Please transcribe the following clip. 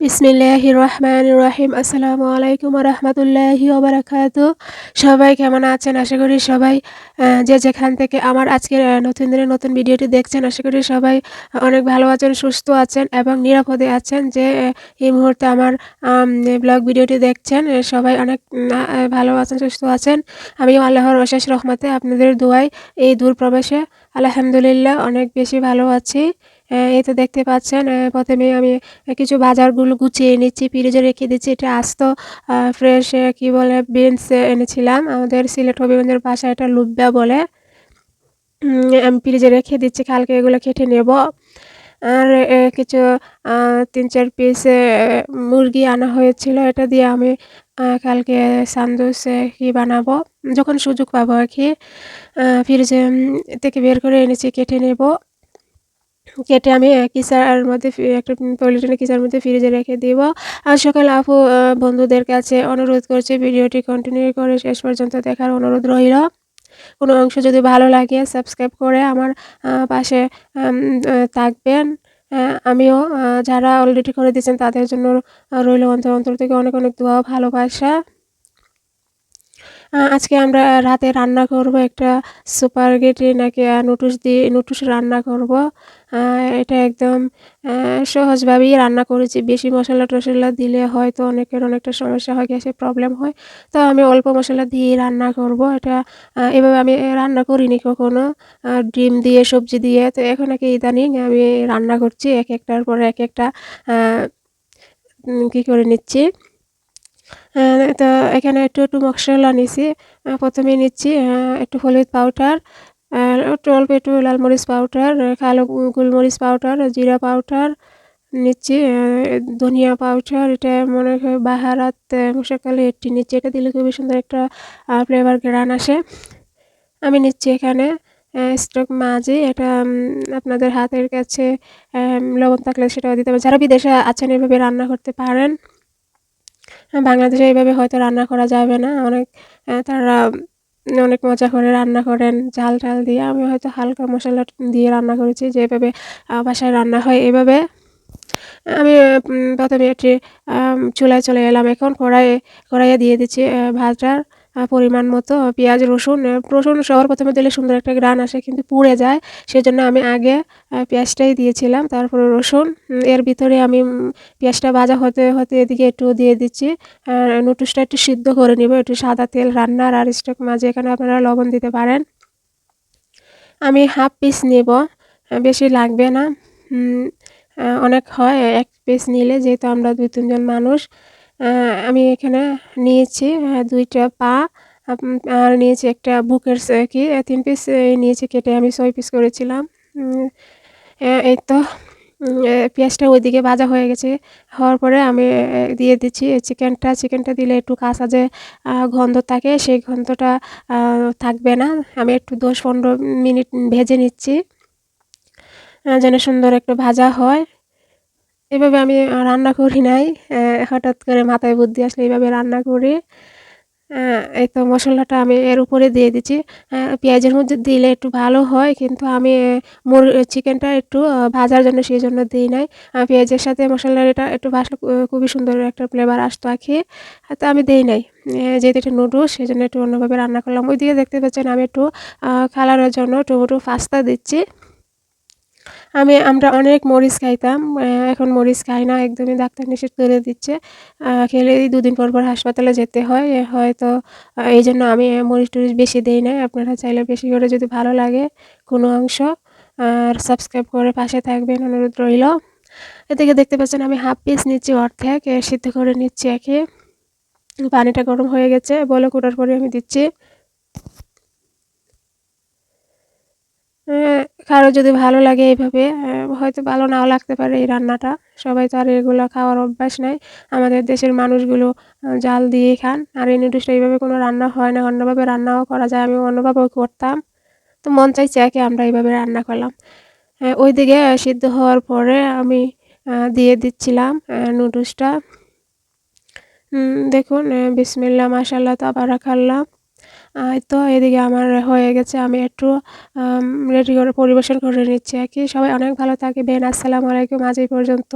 বিসমিল্লাহির রহমানির রহিম আসসালামু আলাইকুম রহমতুল্লাহি ওবরাকাতু সবাই কেমন আছেন? আশা করি সবাই যে যেখান থেকে আমার আজকের নতুন দিনের নতুন ভিডিওটি দেখছেন, আশা করি সবাই অনেক ভালো আছেন, সুস্থ আছেন এবং নিরাপদে আছেন যে এই মুহূর্তে আমার ব্লগ ভিডিওটি দেখছেন। সবাই অনেক ভালো আছেন, সুস্থ আছেন। আমিও আল্লাহর অশেষ রহমতে আপনাদের দোয়াই এই দূর প্রবেশে আলহামদুলিল্লাহ অনেক বেশি ভালো আছি। এই তো দেখতে পাচ্ছেন প্রথমে আমি কিছু বাজারগুলো গুছিয়ে এনেছি, ফ্রিজে রেখে দিচ্ছি এটা আস্ত ফ্রেশ কি বলে বিনস এনেছিলাম। আমাদের সিলেট হবিগঞ্জের বাসায় এটা লুব্বা বলে। আমি ফ্রিজে রেখে দিচ্ছি, কালকে এগুলো কেটে নেব। আর কিছু তিন চার পিস মুরগি আনা হয়েছিল, এটা দিয়ে আমি কালকে সান্দুস কি বানাবো, যখন সুযোগ পাবো আর কি ফ্রিজে থেকে বের করে এনেছি, কেটে নেব। কেটে আমি কিসার মধ্যে একটা পলিথিনের কিসার মধ্যে ফ্রিজে রেখে দিব। আর সকাল আপু বন্ধুদের কাছে অনুরোধ করছি ভিডিওটি কন্টিনিউ করে শেষ পর্যন্ত দেখার অনুরোধ রইল। কোনো অংশ যদি ভালো লাগে সাবস্ক্রাইব করে আমার পাশে থাকবেন। আমিও যারা অলরেডি করে দিয়েছেন তাদের জন্য রইল অন্তর অন্তর থেকে অনেক অনেক দোয়া ভালোবাসা। আজকে আমরা রাতে রান্না করব একটা সুপারগেটি নাকি নুটুস দিয়ে নুটুস রান্না করব। এটা একদম সহজভাবেই রান্না করেছি। বেশি মশলা টশলা দিলে হয়তো অনেকের অনেকটা সমস্যা হয় গ্যাসের প্রবলেম হয়। তো আমি অল্প মশলা দিয়েই রান্না করব। এটা এভাবে আমি রান্না করিনি কখনো। ডিম দিয়ে, সবজি দিয়ে। তো এখন নাকি ইদানিং আমি রান্না করছি, এক একটার পর এক একটা কী করে নিচ্ছি? তো এখানে একটু একটু মশলা নিছি প্রথমে নিচ্ছি একটু হলুদ পাউডার একটু অল্প একটু লাল মরিচ পাউডার কালো গোলমরিচ পাউডার জিরা পাউডার নিচ্ছি ধনিয়া পাউডার এটা মনে হয় বাহারাত মশাকালে এটি নিচ্ছি। এটা দিলে খুবই সুন্দর একটা ফ্লেভার গ্রান আসে। আমি নিচ্ছি এখানে স্টক মাঝি এটা আপনাদের হাতের কাছে লবণ থাকলে সেটাও দিতে হবে যারা বিদেশে আছেন এভাবে রান্না করতে পারেন। বাংলাদেশে এইভাবে হয়তো রান্না করা যাবে না। অনেক তারা অনেক মজা করে রান্না করেন। ঝাল টাল দিয়ে আমি হয়তো হালকা মশলা দিয়ে রান্না করেছি, যেভাবে বাসায় রান্না হয় এভাবে। আমি প্রথমে একটি চুলায় চলে এলাম। এখন কড়াইয়ে কড়াইয়ে দিয়ে দিচ্ছি ভাতটার পরিমাণ মতো পেঁয়াজ, রসুন রসুন সবার প্রথমে দিলে সুন্দর একটা গ্রান আসে, কিন্তু পুড়ে যায়। সেজন্য আমি আগে পেঁয়াজটাই দিয়েছিলাম, তারপরে রসুন। এর ভিতরে আমি পেঁয়াজটা ভাজা হতে হতে এদিকে একটু দিয়ে দিচ্ছি। নুটুসটা একটু সিদ্ধ করে নিব, একটু সাদা তেল, রান্নার আর স্টক মাঝে, এখানে আপনারা লবণ দিতে পারেন। আমি হাফ পিস নেব বেশি লাগবে না। অনেক হয়, এক পিস নিলে যেহেতু আমরা দুই তিনজন মানুষ। আমি এখানে নিয়েছি দুইটা পা। আর নিয়েছি একটা বুকের কি তিন পিস নিয়েছি কেটে আমি ছয় পিস করেছিলাম। এই তো পেঁয়াজটা ওইদিকে ভাজা হয়ে গেছে। হওয়ার পরে আমি দিয়ে দিচ্ছি চিকেনটা চিকেনটা দিলে একটু কাঁচা যে গন্ধ থাকে, সেই গন্ধটা থাকবে না। আমি একটু দশ পনেরো মিনিট ভেজে নিচ্ছি যেন সুন্দর একটু ভাজা হয়। এভাবে আমি রান্না করি নাই হঠাৎ করে মাথায় বুদ্ধি আসলে এইভাবে রান্না করি। এই তো মশলাটা আমি এর উপরে দিয়ে দিচ্ছি। পেঁয়াজের মধ্যে দিলে একটু ভালো হয়, কিন্তু আমি মুর চিকেনটা একটু ভাজার জন্য সেই জন্য দিই নাই। পেঁয়াজের সাথে মশলার মশলাটা একটু ভাসলে খুবই সুন্দর একটা ফ্লেভার আসতো আঁকিয়ে তো আমি দিই নাই। যেহেতু একটু নুডলস সেই জন্য একটু অন্যভাবে রান্না করলাম। ওইদিকে দেখতে পাচ্ছেন আমি একটু কালারের জন্য টমেটো পাস্তা দিচ্ছি। আমি, আমরা অনেক মরিচ খাইতাম এখন মরিচ খাই না, একদমই ডাক্তার নিষেধ করে দিচ্ছে। খেলেই দুদিন পর পর হাসপাতালে যেতে হয় হয়তো এই জন্য আমি মরিচ টরিচ বেশি দিই না আপনারা চাইলে বেশি করে যদি ভালো লাগে কোনো অংশ, আর সাবস্ক্রাইব করে পাশে থাকবেন, অনুরোধ রইল। এদিকে দেখতে পাচ্ছেন আমি হাফ পিস নিচ্ছি অর্ধেক সিদ্ধ করে নিচ্ছি একে। পানিটা গরম হয়ে গেছে বলে কোটার পরে আমি দিচ্ছি। কারও যদি ভালো লাগে এইভাবে হয়তো ভালো নাও লাগতে পারে এই রান্নাটা। সবাই তো আর এগুলো খাওয়ার অভ্যাস নাই। আমাদের দেশের মানুষগুলো জাল দিয়েই খান। আর এই নুডলসটা এইভাবে কোনো রান্না হয় না, অন্যভাবে রান্নাও করা যায়। আমি অন্যভাবেও করতাম। তো মন চাইছে একে আমরা এইভাবে রান্না করলাম। ওইদিকে সিদ্ধ হওয়ার পরে আমি দিয়ে দিচ্ছিলাম নুডলসটা দেখুন বিসমিল্লা মাসাল্লাহ তো আবার রাখাল্লাম তো এদিকে আমার হয়ে গেছে, আমি একটু রেডি করে পরিবেশন করে নিচ্ছি আর কি। সবাই অনেক ভালো থাকবেন। আসসালামু আলাইকুম। আজ এই পর্যন্ত।